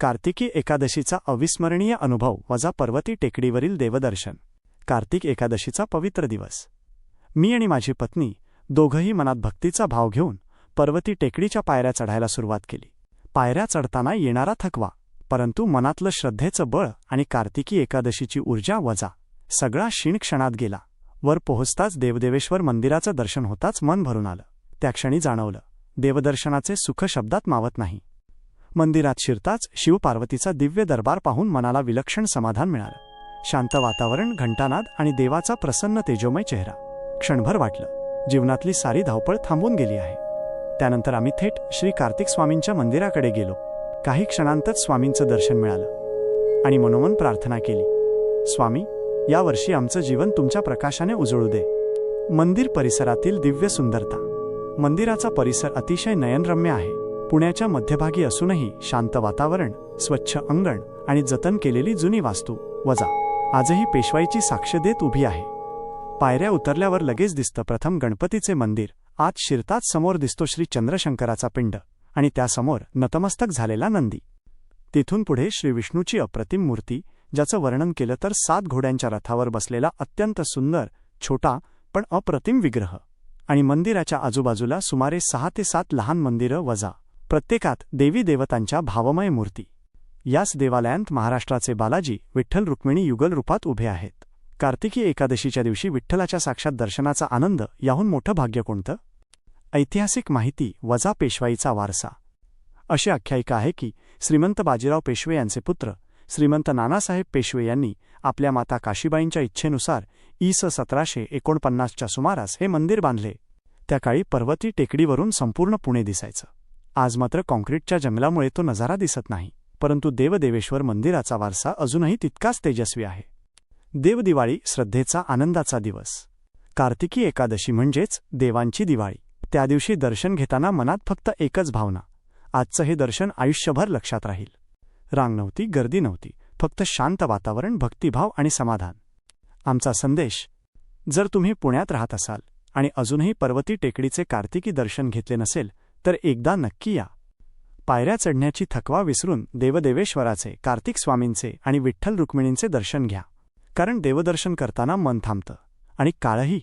कार्तिकी एकादशीचा अविस्मरणीय अनुभव वजा पर्वती टेकडीवरील देवदर्शन. कार्तिक एकादशीचा पवित्र दिवस. मी आणि माझी पत्नी दोघंही मनात भक्तीचा भाव घेऊन पर्वती टेकडीच्या पायऱ्या चढायला सुरुवात केली. पायऱ्या चढताना येणारा थकवा परंतु मनातलं श्रद्धेचं बळ आणि कार्तिकी एकादशीची ऊर्जा वजा. सगळा क्षीण क्षणात गेला. वर पोहोचताच देवदेवेश्वर मंदिराचं दर्शन होताच मन भरून आलं. त्या क्षणी जाणवलं देवदर्शनाचे सुख शब्दात मावत नाही. मंदिरात शिरताच शिवपार्वतीचा दिव्य दरबार पाहून मनाला विलक्षण समाधान मिळालं. शांत वातावरण घंटानाद आणि देवाचा प्रसन्न तेजोमय चेहरा. क्षणभर वाटलं जीवनातली सारी धावपळ थांबून गेली आहे. त्यानंतर आम्ही थेट श्री कार्तिक स्वामींच्या मंदिराकडे गेलो. काही क्षणांतच स्वामींचं दर्शन मिळालं. आणि मनोमन प्रार्थना केली स्वामी यावर्षी आमचं जीवन तुमच्या प्रकाशाने उजळू दे. मंदिर परिसरातील दिव्य सुंदरता. मंदिराचा परिसर अतिशय नयनरम्य आहे. पुण्याच्या मध्यभागी असूनही शांत वातावरण स्वच्छ अंगण आणि जतन केलेली जुनी वास्तू. वजा. आजही पेशवाईची साक्ष देत उभी आहे. पायऱ्या उतरल्यावर लगेच दिसतं प्रथम गणपतीचे मंदिर. आत शिरताच समोर दिसतो श्री चंद्रशंकराचा पिंड आणि त्यासमोर नतमस्तक झालेला नंदी. तिथून पुढे श्री विष्णूची अप्रतिम मूर्ती ज्याचं वर्णन केलं तर सात घोड्यांच्या रथावर बसलेला अत्यंत सुंदर छोटा पण अप्रतिम विग्रह. आणि मंदिराच्या आजूबाजूला सुमारे सहा ते सात लहान मंदिरं वजा. प्रत्येकात देवी देवतांच्या भावमय मूर्ती. याच देवालयांत महाराष्ट्राचे बालाजी विठ्ठल रुक्मिणी युगल रूपात उभे आहेत. कार्तिकी एकादशीच्या दिवशी विठ्ठलाच्या साक्षात दर्शनाचा आनंद याहून मोठं भाग्य कोणतं? ऐतिहासिक माहिती वजा पेशवाईचा वारसा. अशी आख्यायिका आहे की श्रीमंत बाजीराव पेशवे यांचे पुत्र श्रीमंत नानासाहेब पेशवे यांनी आपल्या माता काशीबाईंच्या इच्छेनुसार ईस सतराशे एकोणपन्नासच्या सुमारास हे मंदिर बांधले. त्या काळी पर्वती टेकडीवरून संपूर्ण पुणे दिसायचं. आज मात्र काँक्रीटच्या जंगलामुळे तो नजारा दिसत नाही परंतु देवदेवेश्वर मंदिराचा वारसा अजूनही तितकाच तेजस्वी आहे. देवदिवाळी श्रद्धेचा आनंदाचा दिवस. कार्तिकी एकादशी म्हणजेच देवांची दिवाळी. त्या दिवशी दर्शन घेताना मनात फक्त एकच भावना आजचं हे दर्शन आयुष्यभर लक्षात राहील. रांग नव्हती गर्दी नव्हती फक्त शांत वातावरण भक्तिभाव आणि समाधान. आमचा संदेश जर तुम्ही पुण्यात राहत असाल आणि अजूनही पर्वती टेकडीचे कार्तिकी दर्शन घेतले नसेल तर एकदा नक्की या. पायऱ्या चढण्याची थकवा विसरून देवदेवेश्वराचे कार्तिक स्वामींचे आणि विठ्ठल रुक्मिणींचे दर्शन घ्या. कारण देवदर्शन करताना मन थांबतं आणि काळही